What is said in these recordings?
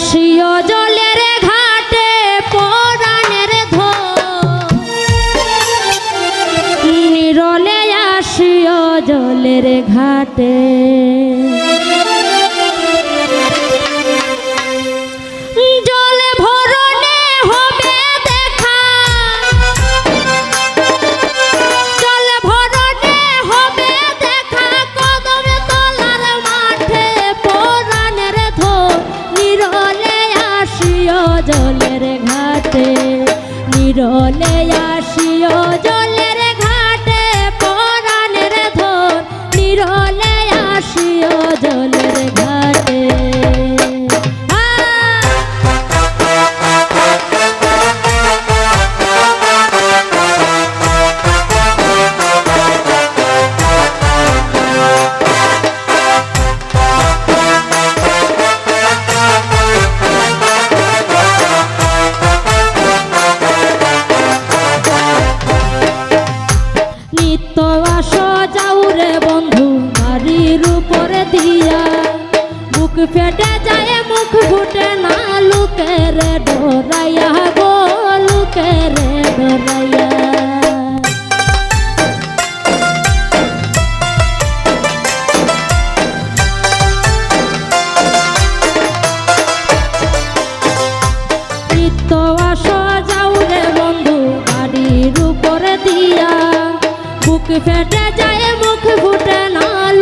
আসিও জলের ঘাটে পরাণের ধো নিরলে আসিও জলের ঘাটে। নিরলে আসিও দিয়া বুক ফেটে যায় মুখ ফুটে না লুকের ডরাইয়া গো লুকের ডরাইয়া ফেটে যায় মুখ ফুটে না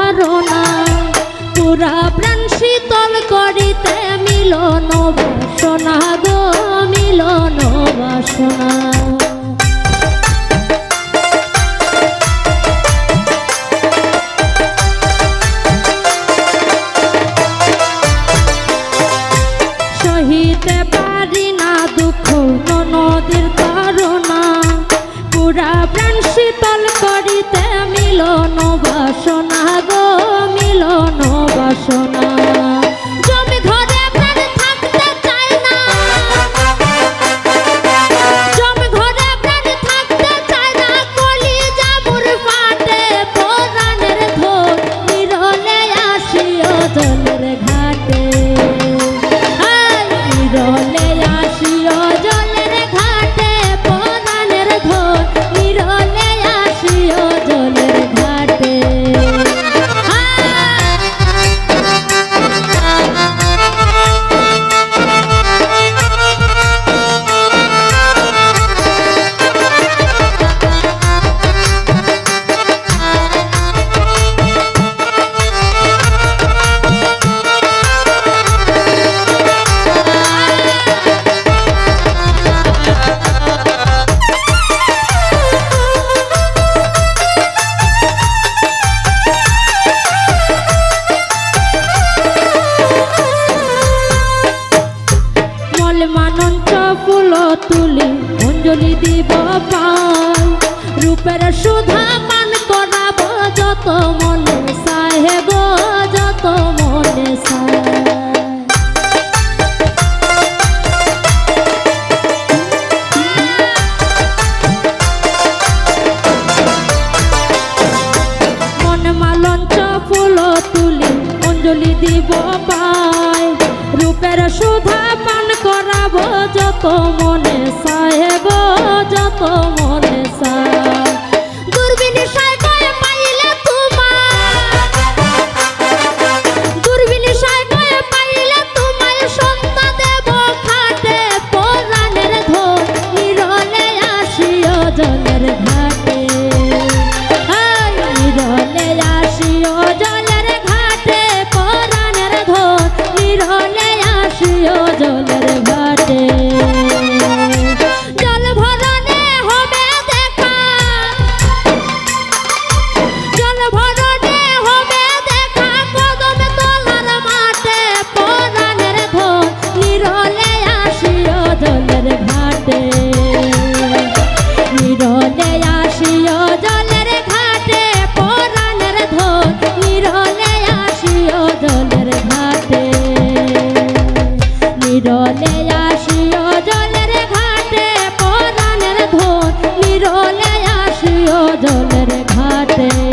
তারনা পুরা প্রাণ শীতল করিতে মিলন বাসনা গো, মিলন বাসনা। সহিতে পারি না দুঃখ নদীর করুণা পুরা প্রাণ শীতল করিতে মিলন মিলন বাসনা রূপের সুধা পান করাব যত মনে সাহেব যত মনে মন মালঞ্চ ফুল তুলি, অঞ্জলি দিব পাই। রূপের সুধা পান করাব যত মনে রোলে ঘাটে।